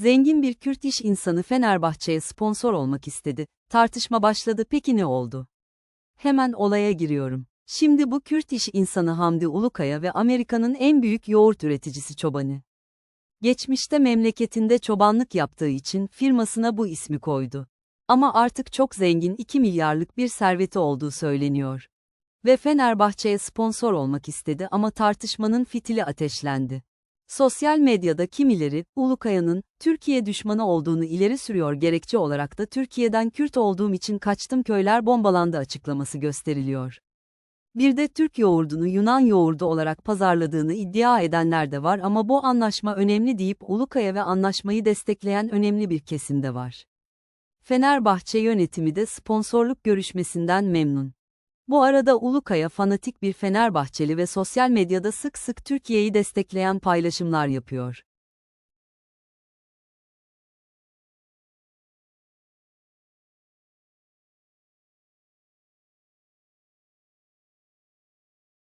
Zengin bir Kürt iş insanı Fenerbahçe'ye sponsor olmak istedi. Tartışma başladı peki ne oldu? Hemen olaya giriyorum. Şimdi bu Kürt iş insanı Hamdi Ulukaya ve Amerika'nın en büyük yoğurt üreticisi çobanı. Geçmişte memleketinde çobanlık yaptığı için firmasına bu ismi koydu. Ama artık çok zengin 2 milyarlık bir serveti olduğu söyleniyor. Ve Fenerbahçe'ye sponsor olmak istedi ama tartışmanın fitili ateşlendi. Sosyal medyada kimileri, Ulukaya'nın, Türkiye düşmanı olduğunu ileri sürüyor gerekçe olarak da Türkiye'den Kürt olduğum için kaçtım köyler bombalandı açıklaması gösteriliyor. Bir de Türk yoğurdunu Yunan yoğurdu olarak pazarladığını iddia edenler de var ama bu anlaşma önemli deyip Ulukaya ve anlaşmayı destekleyen önemli bir kesim de var. Fenerbahçe yönetimi de sponsorluk görüşmesinden memnun. Bu arada Ulukaya fanatik bir Fenerbahçeli ve sosyal medyada sık sık Türkiye'yi destekleyen paylaşımlar yapıyor.